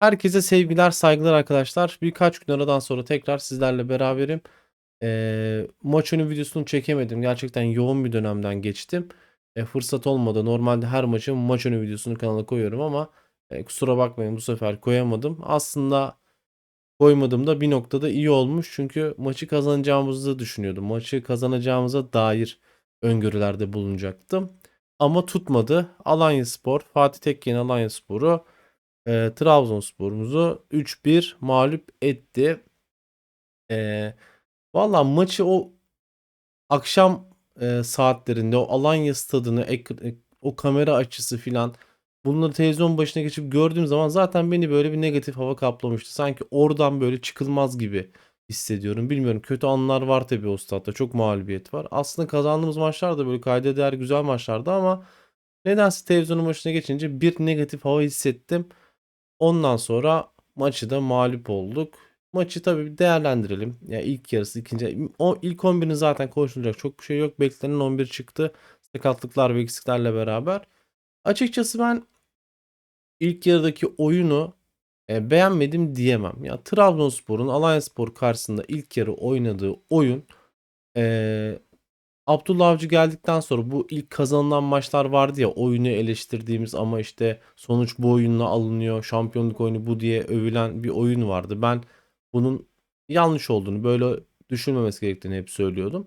Herkese sevgiler, saygılar arkadaşlar. Birkaç gün aradan sonra tekrar sizlerle beraberim. Eee maç önü videosunu çekemedim. Gerçekten yoğun bir dönemden geçtim. E, fırsat olmadı. Normalde her maçın maç önü videosunu kanala koyuyorum ama e, kusura bakmayın bu sefer koyamadım. Aslında koymadığımda bir noktada iyi olmuş. Çünkü maçı kazanacağımızı düşünüyordum. Maçı kazanacağımıza dair öngörülerde bulunacaktım. Ama tutmadı. Alanyaspor, Fatih Tekke Alanyaspor'u e, Trabzonspor'umuzu 3-1 mağlup etti. E, Valla maçı o akşam e, saatlerinde o Alanya stadını, ek- e, o kamera açısı filan bunları televizyon başına geçip gördüğüm zaman zaten beni böyle bir negatif hava kaplamıştı. Sanki oradan böyle çıkılmaz gibi hissediyorum. Bilmiyorum kötü anlar var tabii o statta. Çok mağlubiyet var. Aslında kazandığımız maçlar da böyle kayda değer güzel maçlardı ama nedense televizyonun başına geçince bir negatif hava hissettim. Ondan sonra maçı da mağlup olduk. Maçı tabii bir değerlendirelim. Ya ilk yarısı, ikinci o ilk 11'in zaten konuşulacak çok bir şey yok. Beklenen 11 çıktı. Sakatlıklar ve eksiklerle beraber. Açıkçası ben ilk yarıdaki oyunu e, beğenmedim diyemem. Ya Trabzonspor'un Alanyaspor karşısında ilk yarı oynadığı oyun e, Abdullah Avcı geldikten sonra bu ilk kazanılan maçlar vardı ya oyunu eleştirdiğimiz ama işte sonuç bu oyunla alınıyor. Şampiyonluk oyunu bu diye övülen bir oyun vardı. Ben bunun yanlış olduğunu, böyle düşünmemesi gerektiğini hep söylüyordum.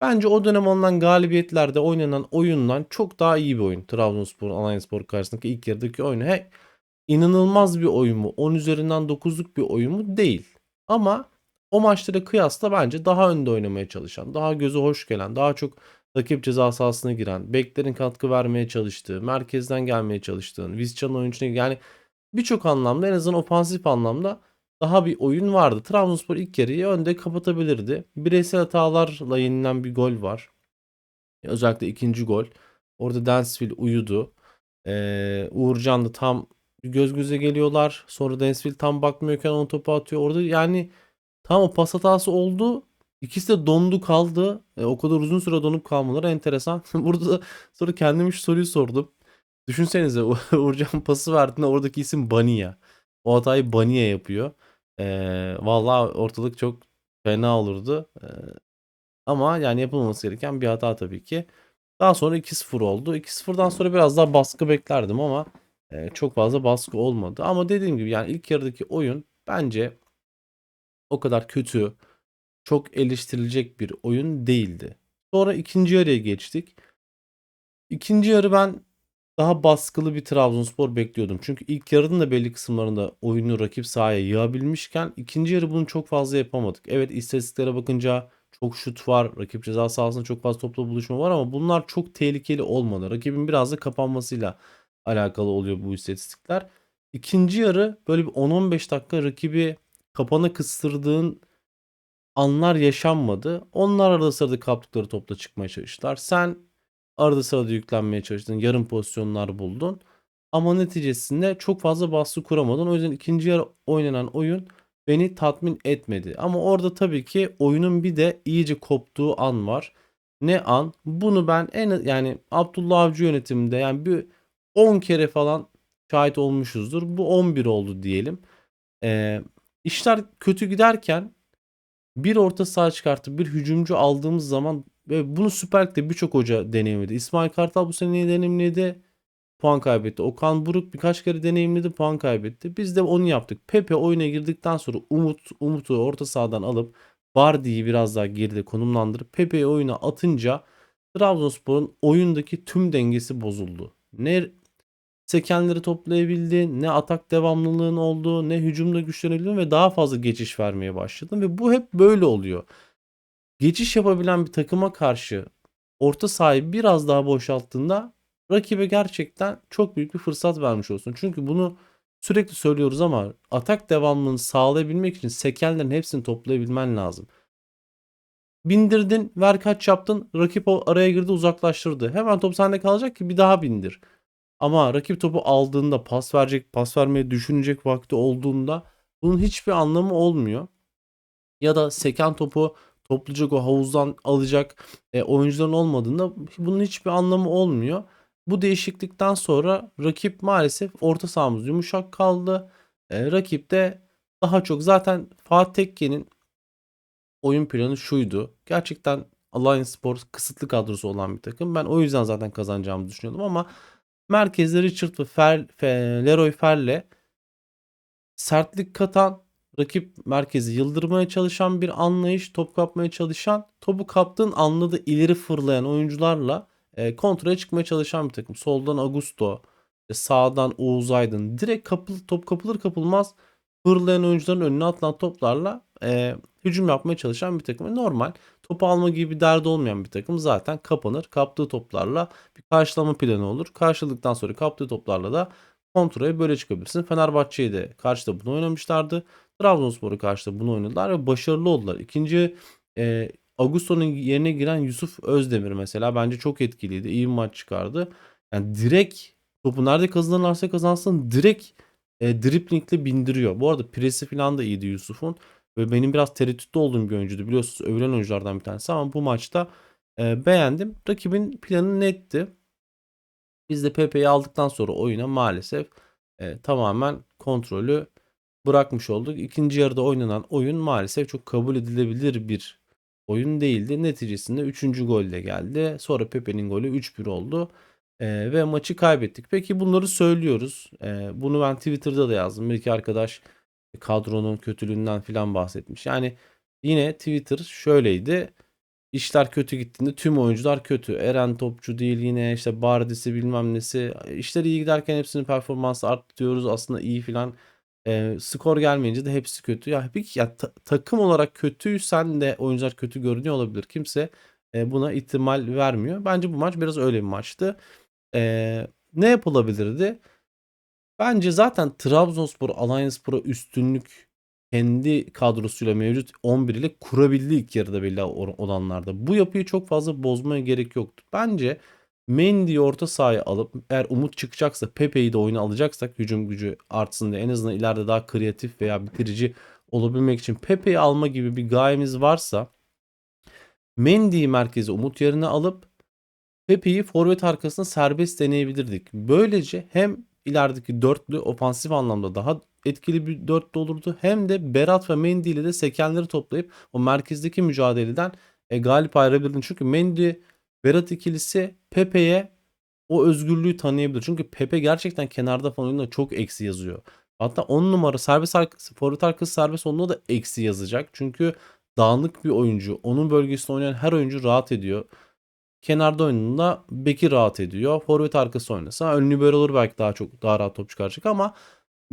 Bence o dönem alınan galibiyetlerde oynanan oyundan çok daha iyi bir oyun. Trabzonspor, Alanyaspor karşısındaki ilk yarıdaki oyunu. He, inanılmaz bir oyun mu? 10 üzerinden 9'luk bir oyun mu? Değil. Ama o maçlara kıyasla bence daha önde oynamaya çalışan, daha gözü hoş gelen, daha çok rakip ceza sahasına giren, beklerin katkı vermeye çalıştığı, merkezden gelmeye çalıştığın, Vizcan'ın oyuncuna yani birçok anlamda en azından ofansif anlamda daha bir oyun vardı. Trabzonspor ilk yarıyı önde kapatabilirdi. Bireysel hatalarla yenilen bir gol var. Özellikle ikinci gol. Orada Dansville uyudu. Ee, Uğurcan da tam göz göze geliyorlar. Sonra Dansville tam bakmıyorken onu topu atıyor. Orada yani tam o pas hatası oldu. İkisi de dondu kaldı. E, o kadar uzun süre donup kalmaları enteresan. Burada da sonra kendim şu soruyu sordum. Düşünsenize Uğurcan pası verdiğinde oradaki isim Bania. O hatayı Bania yapıyor. Ee, vallahi ortalık çok fena olurdu. Ee, ama yani yapılmaması gereken bir hata tabii ki. Daha sonra 2-0 oldu. 2-0'dan sonra biraz daha baskı beklerdim ama e, çok fazla baskı olmadı. Ama dediğim gibi yani ilk yarıdaki oyun bence o kadar kötü, çok eleştirilecek bir oyun değildi. Sonra ikinci yarıya geçtik. İkinci yarı ben daha baskılı bir Trabzonspor bekliyordum. Çünkü ilk yarının da belli kısımlarında oyunu rakip sahaya yığabilmişken ikinci yarı bunu çok fazla yapamadık. Evet istatistiklere bakınca çok şut var. Rakip ceza sahasında çok fazla topla buluşma var ama bunlar çok tehlikeli olmadı. Rakibin biraz da kapanmasıyla alakalı oluyor bu istatistikler. İkinci yarı böyle bir 10-15 dakika rakibi kapana kıstırdığın anlar yaşanmadı. Onlar arada sırada kaptıkları topla çıkmaya çalıştılar. Sen arada sırada yüklenmeye çalıştın. Yarım pozisyonlar buldun. Ama neticesinde çok fazla baskı kuramadın. O yüzden ikinci yarı oynanan oyun beni tatmin etmedi. Ama orada tabii ki oyunun bir de iyice koptuğu an var. Ne an? Bunu ben en yani Abdullah Avcı yönetiminde yani bir 10 kere falan şahit olmuşuzdur. Bu 11 oldu diyelim. Ee, işler kötü giderken bir orta saha çıkartıp bir hücumcu aldığımız zaman ve bunu Süper Lig'de birçok hoca deneyimledi. İsmail Kartal bu sene deneyimledi. Puan kaybetti. Okan Buruk birkaç kere deneyimledi. Puan kaybetti. Biz de onu yaptık. Pepe oyuna girdikten sonra Umut Umut'u orta sahadan alıp Vardy'yi biraz daha geride konumlandırıp Pepe'yi oyuna atınca Trabzonspor'un oyundaki tüm dengesi bozuldu. Ne sekenleri toplayabildi, ne atak devamlılığın oldu, ne hücumda güçlenebildin ve daha fazla geçiş vermeye başladın ve bu hep böyle oluyor geçiş yapabilen bir takıma karşı orta sahayı biraz daha boşalttığında rakibe gerçekten çok büyük bir fırsat vermiş olsun. Çünkü bunu sürekli söylüyoruz ama atak devamlılığını sağlayabilmek için sekenlerin hepsini toplayabilmen lazım. Bindirdin, ver kaç yaptın, rakip o araya girdi uzaklaştırdı. Hemen top sende kalacak ki bir daha bindir. Ama rakip topu aldığında pas verecek, pas vermeyi düşünecek vakti olduğunda bunun hiçbir anlamı olmuyor. Ya da seken topu toplayacak o havuzdan alacak e, oyuncuların olmadığında bunun hiçbir anlamı olmuyor. Bu değişiklikten sonra rakip maalesef orta sahamız yumuşak kaldı. E, rakip de daha çok zaten Fatih Tekke'nin oyun planı şuydu. Gerçekten Alliance Spor kısıtlı kadrosu olan bir takım. Ben o yüzden zaten kazanacağımı düşünüyordum ama merkezde Richard ve Fer, Fe- Leroy Fer'le sertlik katan, rakip merkezi yıldırmaya çalışan bir anlayış, top kapmaya çalışan, topu kaptığın anında da ileri fırlayan oyuncularla e, kontraya çıkmaya çalışan bir takım. Soldan Augusto, işte sağdan Oğuz Aydın. Direkt kapıl, top kapılır kapılmaz fırlayan oyuncuların önüne atılan toplarla e, hücum yapmaya çalışan bir takım. E, Normal. Topu alma gibi bir derdi olmayan bir takım zaten kapanır. Kaptığı toplarla bir karşılama planı olur. Karşıladıktan sonra kaptığı toplarla da kontraya böyle çıkabilirsin. Fenerbahçe'yi de karşıda bunu oynamışlardı. Trabzonspor'u karşıda bunu oynadılar ve başarılı oldular. İkinci e, Augusto'nun yerine giren Yusuf Özdemir mesela bence çok etkiliydi. İyi bir maç çıkardı. Yani direkt topu nerede kazanırlarsa kazansın direkt e, driplingle bindiriyor. Bu arada presi falan da iyiydi Yusuf'un. Ve benim biraz tereddütte olduğum bir oyuncuydu. Biliyorsunuz övülen oyunculardan bir tanesi ama bu maçta e, beğendim. Rakibin planı netti. Biz de Pepe'yi aldıktan sonra oyuna maalesef e, tamamen kontrolü bırakmış olduk. İkinci yarıda oynanan oyun maalesef çok kabul edilebilir bir oyun değildi. Neticesinde 3. gol de geldi. Sonra Pepe'nin golü 3-1 oldu. E, ve maçı kaybettik. Peki bunları söylüyoruz. E, bunu ben Twitter'da da yazdım. Bir iki arkadaş kadronun kötülüğünden filan bahsetmiş. Yani yine Twitter şöyleydi. İşler kötü gittiğinde tüm oyuncular kötü. Eren topçu değil yine işte Bardis'i bilmem nesi. İşler iyi giderken hepsinin performansı arttı diyoruz. Aslında iyi filan. E, skor gelmeyince de hepsi kötü. Ya, bir, ya ta- takım olarak kötüysen de oyuncular kötü görünüyor olabilir. Kimse e, buna ihtimal vermiyor. Bence bu maç biraz öyle bir maçtı. E, ne yapılabilirdi? Bence zaten Trabzonspor Alliancespor'a üstünlük kendi kadrosuyla mevcut 11 ile kurabildi ilk yarıda belli olanlarda. Bu yapıyı çok fazla bozmaya gerek yoktu. Bence Mendy'yi orta sahaya alıp eğer Umut çıkacaksa Pepe'yi de oyuna alacaksak hücum gücü artsın diye en azından ileride daha kreatif veya bitirici olabilmek için Pepe'yi alma gibi bir gayemiz varsa Mendy'yi merkeze Umut yerine alıp Pepe'yi forvet arkasına serbest deneyebilirdik. Böylece hem ilerideki dörtlü ofansif anlamda daha etkili bir dörtlü olurdu. Hem de Berat ve Mendy ile de sekenleri toplayıp o merkezdeki mücadeleden e, galip ayrılabilirdin. Çünkü Mendy Berat ikilisi Pepe'ye o özgürlüğü tanıyabilir. Çünkü Pepe gerçekten kenarda falan oyunda çok eksi yazıyor. Hatta 10 numara serbest forvet arkası serbest olduğunda da eksi yazacak. Çünkü dağınık bir oyuncu. Onun bölgesinde oynayan her oyuncu rahat ediyor. Kenarda oynadığında beki rahat ediyor. Forvet arkası oynasa ön libero olur belki daha çok daha rahat top çıkaracak ama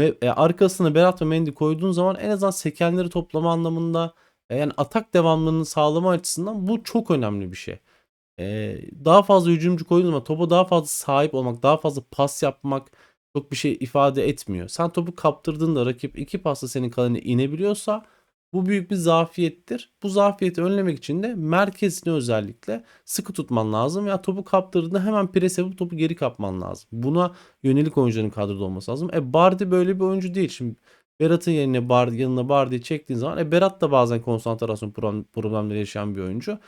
e, arkasına Berat ve Mendy koyduğun zaman en azından sekenleri toplama anlamında e, yani atak devamlılığını sağlama açısından bu çok önemli bir şey. E, daha fazla hücumcu koyduğun zaman topa daha fazla sahip olmak, daha fazla pas yapmak çok bir şey ifade etmiyor. Sen topu kaptırdığında rakip iki pasla senin kalene inebiliyorsa bu büyük bir zafiyettir. Bu zafiyeti önlemek için de merkezini özellikle sıkı tutman lazım. Ya topu kaptırdığında hemen pres yapıp topu geri kapman lazım. Buna yönelik oyuncuların kadroda olması lazım. E Bardi böyle bir oyuncu değil. Şimdi Berat'ın yerine Bardi, yanına Bardi'yi çektiğin zaman e Berat da bazen konsantrasyon problem- problemleri yaşayan bir oyuncu.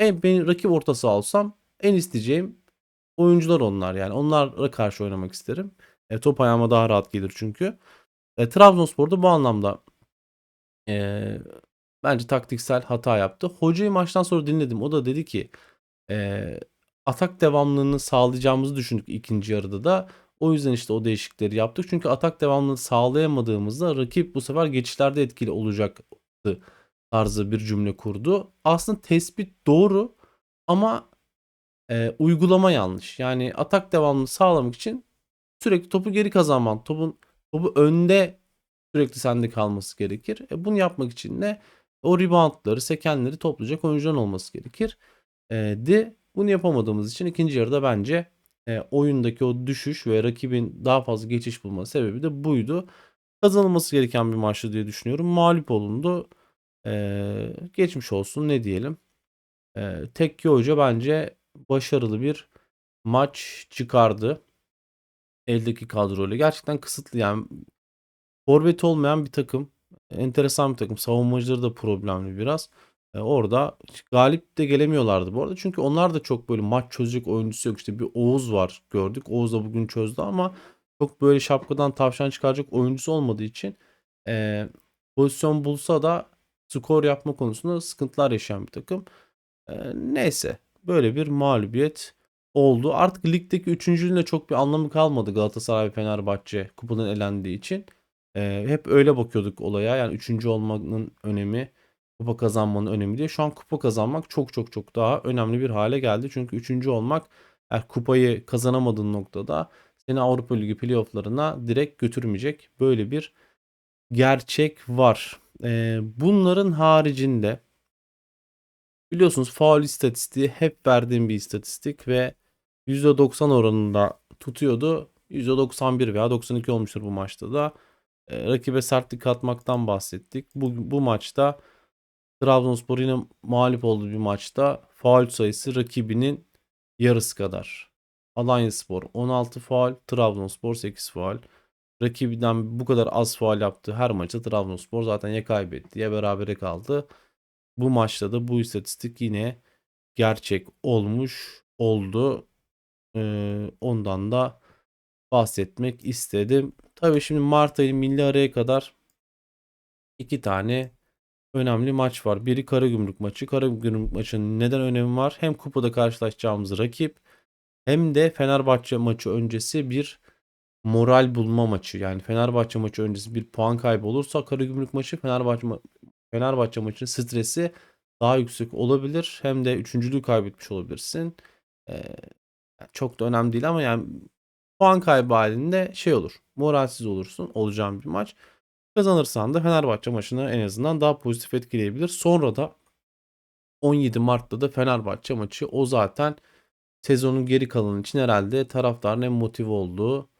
E ben rakip orta saha olsam en isteyeceğim oyuncular onlar yani. Onlara karşı oynamak isterim. E, top ayağıma daha rahat gelir çünkü. E, Trabzonspor'da bu anlamda e, bence taktiksel hata yaptı. Hocayı maçtan sonra dinledim. O da dedi ki e, atak devamlılığını sağlayacağımızı düşündük ikinci yarıda da. O yüzden işte o değişiklikleri yaptık. Çünkü atak devamlılığını sağlayamadığımızda rakip bu sefer geçişlerde etkili olacaktı tarzı bir cümle kurdu. Aslında tespit doğru ama e, uygulama yanlış. Yani atak devamlılığı sağlamak için sürekli topu geri kazanman, topun topu önde sürekli sende kalması gerekir. E, bunu yapmak için de o reboundları, sekenleri toplayacak oyuncuların olması gerekir. E, de bunu yapamadığımız için ikinci yarıda bence e, oyundaki o düşüş ve rakibin daha fazla geçiş bulma sebebi de buydu. Kazanılması gereken bir maçtı diye düşünüyorum. Mağlup olundu. E, geçmiş olsun ne diyelim. E, Tekke Hoca bence başarılı bir maç çıkardı. Eldeki kadroyla. Gerçekten kısıtlı yani forvet olmayan bir takım. Enteresan bir takım. Savunmacıları da problemli biraz. E, orada galip de gelemiyorlardı bu arada. Çünkü onlar da çok böyle maç çözecek oyuncusu yok. İşte bir Oğuz var gördük. Oğuz da bugün çözdü ama çok böyle şapkadan tavşan çıkaracak oyuncusu olmadığı için e, pozisyon bulsa da skor yapma konusunda sıkıntılar yaşayan bir takım. E, neyse böyle bir mağlubiyet oldu. Artık ligdeki üçüncülüğün de çok bir anlamı kalmadı Galatasaray ve Fenerbahçe kupadan elendiği için. E, hep öyle bakıyorduk olaya. Yani üçüncü olmanın önemi, kupa kazanmanın önemi diye. Şu an kupa kazanmak çok çok çok daha önemli bir hale geldi. Çünkü üçüncü olmak eğer kupayı kazanamadığın noktada seni Avrupa Ligi playofflarına direkt götürmeyecek. Böyle bir gerçek var. E, bunların haricinde biliyorsunuz faul istatistiği hep verdiğim bir istatistik ve %90 oranında tutuyordu. %91 veya 92 olmuştur bu maçta da. E, rakibe sertlik atmaktan bahsettik. Bu, bu maçta Trabzonspor yine mağlup olduğu bir maçta faul sayısı rakibinin yarısı kadar. Alanyaspor 16 faul, Trabzonspor 8 faul. Rakibinden bu kadar az faul yaptığı her maçta Trabzonspor zaten ya kaybetti ya berabere kaldı. Bu maçta da bu istatistik yine gerçek olmuş oldu. Ee, ondan da bahsetmek istedim. Tabii şimdi Mart ayı milli araya kadar iki tane önemli maç var. Biri Karagümrük maçı. Karagümrük maçının neden önemi var? Hem kupada karşılaşacağımız rakip hem de Fenerbahçe maçı öncesi bir moral bulma maçı. Yani Fenerbahçe maçı öncesi bir puan kaybı olursa Karagümrük maçı Fenerbahçe ma Fenerbahçe maçının stresi daha yüksek olabilir. Hem de üçüncülüğü kaybetmiş olabilirsin. Ee, çok da önemli değil ama yani puan kaybı halinde şey olur. Moralsiz olursun. Olacağın bir maç. Kazanırsan da Fenerbahçe maçını en azından daha pozitif etkileyebilir. Sonra da 17 Mart'ta da Fenerbahçe maçı o zaten sezonun geri kalanı için herhalde taraftarın en motive olduğu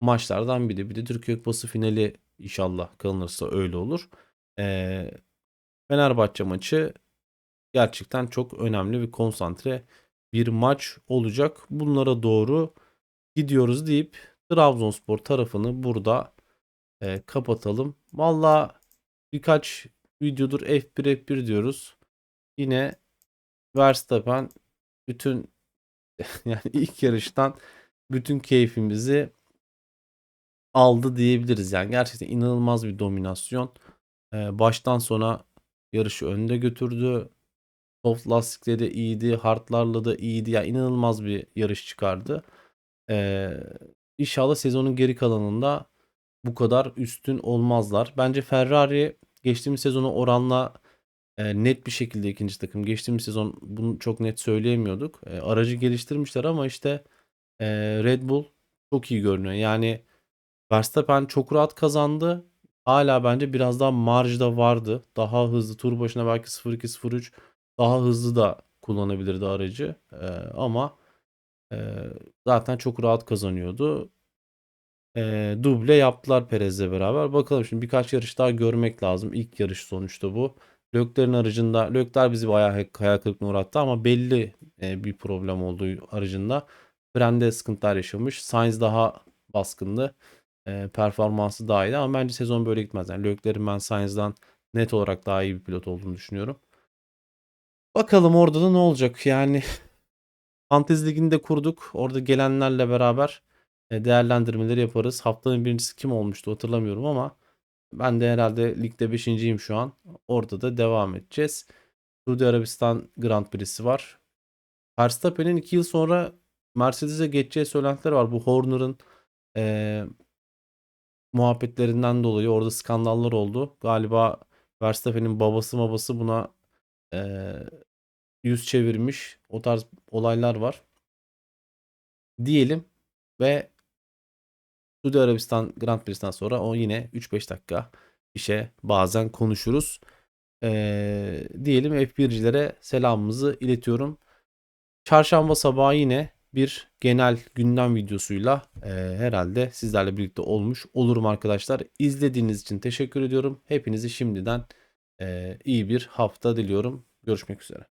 maçlardan biri. Bir de Türkiye Kupası finali inşallah kalınırsa öyle olur. Ee, Fenerbahçe maçı gerçekten çok önemli ve konsantre bir maç olacak. Bunlara doğru gidiyoruz deyip Trabzonspor tarafını burada e, kapatalım. Valla birkaç videodur F1 F1 diyoruz. Yine Verstappen bütün yani ilk yarıştan bütün keyfimizi aldı diyebiliriz. Yani gerçekten inanılmaz bir dominasyon. Ee, baştan sona yarışı önde götürdü. Soft lastikle de iyiydi. Hardlarla da iyiydi. Yani inanılmaz bir yarış çıkardı. Ee, inşallah sezonun geri kalanında bu kadar üstün olmazlar. Bence Ferrari geçtiğimiz sezonu oranla e, net bir şekilde ikinci takım. Geçtiğimiz sezon bunu çok net söyleyemiyorduk. E, aracı geliştirmişler ama işte e, Red Bull çok iyi görünüyor. Yani Verstappen çok rahat kazandı. Hala bence biraz daha marjda vardı. Daha hızlı tur başına belki 0.2 0.3 daha hızlı da kullanabilirdi aracı. E, ama zaten çok rahat kazanıyordu. E, duble yaptılar Perez'le beraber. Bakalım şimdi birkaç yarış daha görmek lazım. İlk yarış sonuçta bu. Lökler'in aracında Lökler bizi bayağı hayal kırıklığına uğrattı ama belli e, bir problem olduğu aracında. Frende sıkıntılar yaşamış. Sainz daha baskındı. E, performansı daha iyiydi ama bence sezon böyle gitmez. Yani Lökler'in ben Sainz'dan net olarak daha iyi bir pilot olduğunu düşünüyorum. Bakalım orada da ne olacak? Yani Fantezi Ligi'ni de kurduk. Orada gelenlerle beraber e, değerlendirmeleri yaparız. Haftanın birincisi kim olmuştu hatırlamıyorum ama ben de herhalde ligde 5.yim şu an. Orada da devam edeceğiz. Suudi Arabistan Grand Prix'si var. Verstappen'in 2 yıl sonra Mercedes'e geçeceği söylentiler var. Bu Horner'ın e, muhabbetlerinden dolayı orada skandallar oldu. Galiba Verstappen'in babası babası buna e, yüz çevirmiş. O tarz olaylar var. Diyelim ve Suudi Arabistan Grand Prix'sinden sonra o yine 3-5 dakika işe bazen konuşuruz. Ee, diyelim F1'cilere selamımızı iletiyorum. Çarşamba sabahı yine bir genel gündem videosuyla e, herhalde sizlerle birlikte olmuş olurum arkadaşlar. İzlediğiniz için teşekkür ediyorum. Hepinizi şimdiden e, iyi bir hafta diliyorum. Görüşmek üzere.